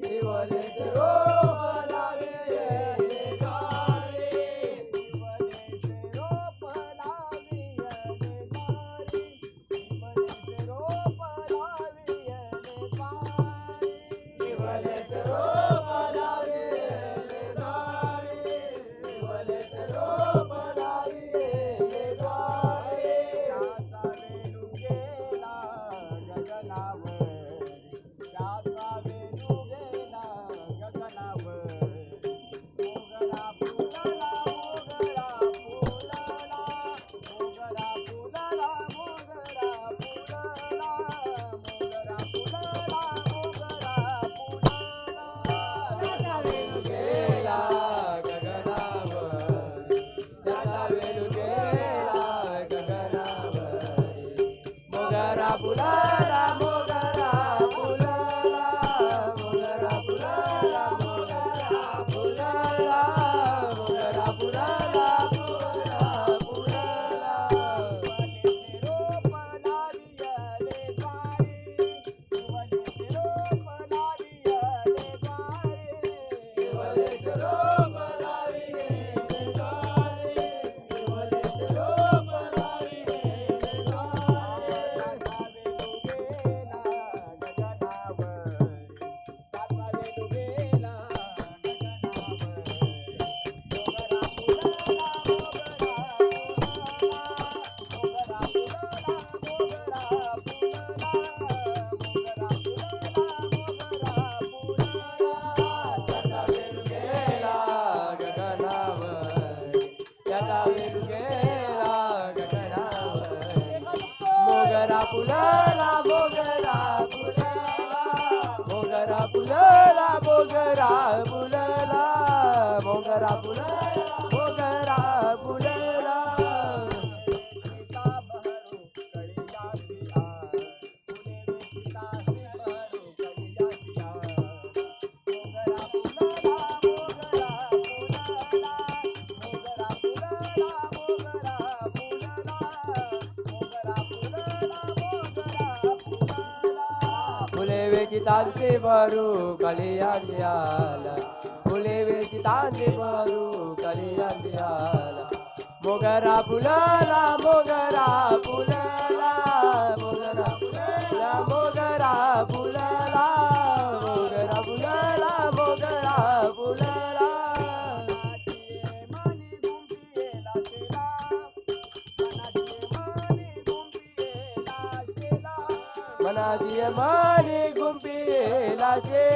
Viva Literói! Curará फुलला मोगरा फुलला मोगरा फुलला मोगरा फुलला मोगरा फुलला వేచితాంతి బరు కలియాల పులి వేచితాంతి బరు కలియాల మొగరా పులాలా मनाजी मारी गुंबी लाजे